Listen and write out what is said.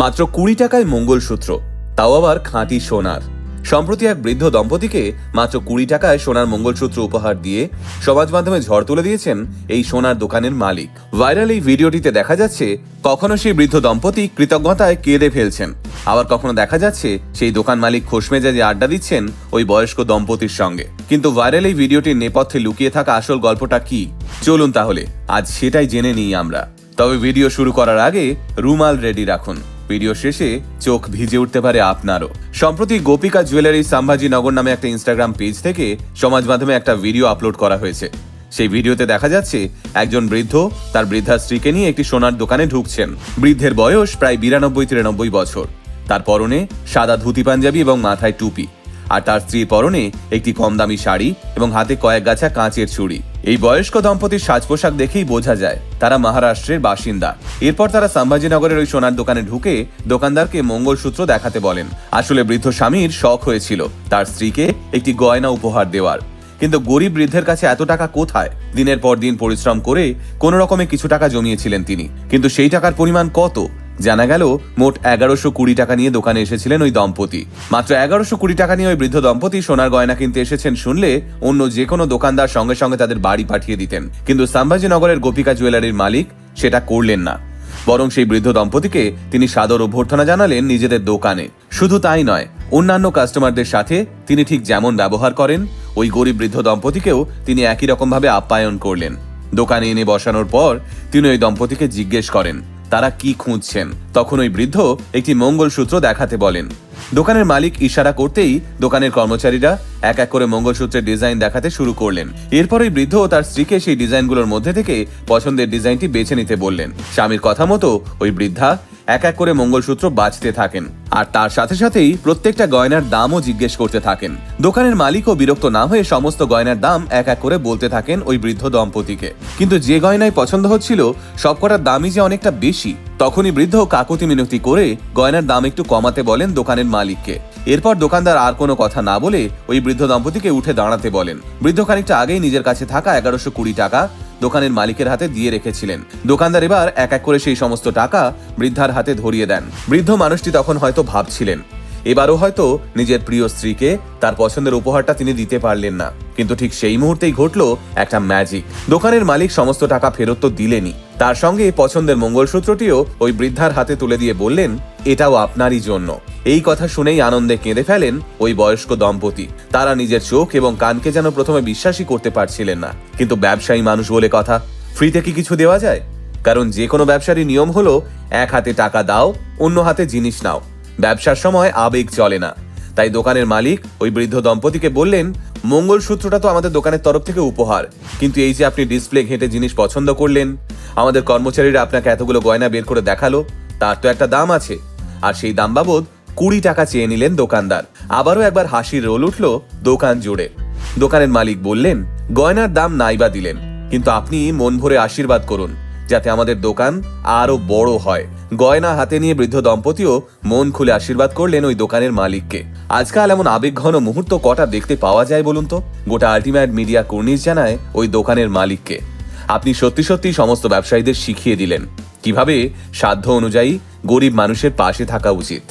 মাত্র কুড়ি টাকায় মঙ্গলসূত্র, তাও আবার খাঁটি সোনার। সম্প্রতি এক বৃদ্ধ দম্পতিকে মাত্র কুড়ি টাকায় সোনার মঙ্গলসূত্র উপহার দিয়ে সমাজ মাধ্যমে ঝড় তুলে দিয়েছেন এই সোনার দোকানের মালিক। ভাইরাল এই ভিডিওটিতে দেখা যাচ্ছে, কখনো সেই বৃদ্ধ দম্পতি কৃতজ্ঞতায় কেঁদে ফেলছেন। আবার কখনো দেখা যাচ্ছে, সেই দোকান মালিক খোশমেজাজে আড্ডা দিচ্ছেন ওই বয়স্ক দম্পতির সঙ্গে। কিন্তু ভাইরাল এই ভিডিওটির নেপথ্যে লুকিয়ে থাকা আসল গল্পটা কি? চলুন তাহলে, আজ সেটাই জেনে নিই আমরা। তবে ভিডিও শুরু করার আগে রুমাল রেডি রাখুন। ভিডিও শেষে চোখ ভিজে উঠতে পারে আপনারও। সম্প্রতি গোপিকা জুয়েলারি সাম্ভাজি নগর নামে একটা ইনস্টাগ্রাম পেজ থেকে সমাজ মাধ্যমে একটা ভিডিও আপলোড করা হয়েছে। সেই ভিডিওতে দেখা যাচ্ছে, একজন বৃদ্ধ তার বৃদ্ধা স্ত্রীকে নিয়ে একটি সোনার দোকানে ঢুকছেন। বৃদ্ধের বয়স প্রায় বিরানব্বই তিরানব্বই বছর। তার পরনে সাদা ধুতি পাঞ্জাবি এবং মাথায় টুপি। আর তার স্ত্রীর পরনে একটি কম দামি শাড়ি এবং হাতে কয়েক গাছা কাঁচের চুড়ি। এই বয়স্ক দম্পতির সাজ পোশাক দেখেই বোঝা যায়, তারা মহারাষ্ট্রের বাসিন্দা। এরপর তারা সম্ভাজিনগরের ওই সোনার দোকানে ঢুকে দোকানদারকে মঙ্গলসূত্র দেখাতে বলেন। আসলে বৃদ্ধ স্বামীর শখ হয়েছিল, তার স্ত্রীকে একটি গয়না উপহার দেওয়ার। কিন্তু গরিব বৃদ্ধের কাছে এত টাকা কোথায়? দিনের পর দিন পরিশ্রম করে কোনো রকমে কিছু টাকা জমিয়েছিলেন তিনি। কিন্তু সেই টাকার পরিমাণ কত? জানা গেল, মোট এগারোশো কুড়ি টাকা নিয়ে দোকানে এসেছিলেন ওই দম্পতি। মাত্র এগারোশো কুড়ি টাকা নিয়ে ওই বৃদ্ধ দম্পতি সোনার গয়না কিনতে এসেছেন শুনলে অন্য যে কোনো দোকানদার সঙ্গে সঙ্গে তাদের বাড়ি পাঠিয়ে দিতেন। কিন্তু সাম্ভাজিনগরের গোপিকা জুয়েলারির মালিক সেটা করলেন না। বরং সেই বৃদ্ধ দম্পতিকে তিনি সাদর অভ্যর্থনা জানালেন নিজেদের দোকানে। শুধু তাই নয়, অন্যান্য কাস্টমারদের সাথে তিনি ঠিক যেমন ব্যবহার করেন, ওই গরিব বৃদ্ধ দম্পতিকেও তিনি একই রকমভাবে আপ্যায়ন করলেন। দোকানে এনে বসানোর পর তিনি ওই দম্পতিকে জিজ্ঞেস করেন তারা কি খুঁজছেন? তখন ওই বৃদ্ধ একটি মঙ্গলসূত্র দেখাতে বলেন। দোকানের মালিক ইশারা করতেই দোকানের কর্মচারীরা এক এক করে মঙ্গলসূত্রের ডিজাইন দেখাতে শুরু করলেন। এরপরই বৃদ্ধ ও তার স্ত্রীকে সেই ডিজাইনগুলোর মধ্যে থেকে পছন্দের ডিজাইনটি বেছে নিতে বললেন। স্বামীর কথা মতো ওই বৃদ্ধা এক এক করে মঙ্গলসূত্র বাঁচতে থাকেন। আর তার সাথে সাথেই প্রত্যেকটা গয়নার দামও জিজ্ঞেস করতে থাকেন। দোকানের মালিকও বিরক্ত না হয়ে সমস্ত গয়নার দাম এক এক করে বলতে থাকেন ওই বৃদ্ধ দম্পতিকে। কিন্তু যে গয়নায় পছন্দ হচ্ছিল, সবকটার দামই যে অনেকটা বেশি, তখনই বৃদ্ধ কাকুতি মিনতি করে গয়নার দাম একটু কমাতে বলেন দোকানের মালিককে। এরপর দোকানদার আর কোনো কথা না বলে ওই বৃদ্ধ দম্পতিকে উঠে দাঁড়াতে বলেন। বৃদ্ধ খানিকটা আগেই নিজের কাছে থাকা এগারোশো কুড়ি টাকা দোকানের মালিকের হাতে দিয়ে রেখেছিলেন। দোকানদার এবার এক এক করে সেই সমস্ত টাকা বৃদ্ধার হাতে ধরিয়ে দেন। বৃদ্ধ মানুষটি তখন হয়তো ভাবছিলেন এবারও হয়তো নিজের প্রিয় স্ত্রীকে তার পছন্দের উপহারটা তিনি দিতে পারলেন না। কিন্তু ঠিক সেই মুহূর্তেই ঘটলো একটা ম্যাজিক দোকানের মালিক সমস্ত টাকা ফেরত তো দিলেনি তার সঙ্গে পছন্দের মঙ্গলসূত্রটিও ওই বৃদ্ধার হাতে তুলে দিয়ে বললেন, এটাও আপনারই জন্য। এই কথা শুনেই আনন্দে কেঁদে ফেলেন ওই বয়স্ক দম্পতি। তারা নিজের চোখ এবং কানকে যেন প্রথমে বিশ্বাসই করতে পারছিলেন না। কিন্তু ব্যবসায়ী মানুষ বলে কথা, ফ্রিতে কি কিছু দেওয়া যায়? কারণ যে কোনো ব্যবসারই নিয়ম হলো, এক হাতে টাকা দাও, অন্য হাতে জিনিস নাও। ব্যবসার সময় আবেগ চলে না। তাই দোকানের মালিক ওই বৃদ্ধ দম্পতিকে বললেন, মঙ্গলসূত্রটা তো আমাদের দোকানের তরফ থেকে উপহার। কিন্তু এই যে আপনি ডিসপ্লে ঘেঁটে জিনিস পছন্দ করলেন, আমাদের কর্মচারীরা আপনাকে এতগুলো গয়না বের করে দেখাল, তার তো একটা দাম আছে। আর সেই দাম বাবদ কুড়ি টাকা চেয়ে নিলেন দোকানদার। আবারও একবার হাসির রোল উঠল দোকান জুড়ে। দোকানের মালিক বললেন, গয়নার দাম নাইবা দিলেন, কিন্তু আপনি মন ভরে আশীর্বাদ করুন, যাতে আমাদের দোকান আরও বড় হয়। গয়না হাতে নিয়ে বৃদ্ধ দম্পতিও মন খুলে আশীর্বাদ করলেন ওই দোকানের মালিককে। আজকাল এমন আবেগঘন মুহূর্ত কটা দেখতে পাওয়া যায় বলুন তো? গোটা আল্টিমেট মিডিয়া কর্নিশ জানায় ওই দোকানের মালিককে। আপনি সত্যি সত্যি সমস্ত ব্যবসায়ীদের শিখিয়ে দিলেন। কীভাবে? সাধ্য অনুযায়ী গরিব মানুষের পাশে থাকা উচিত।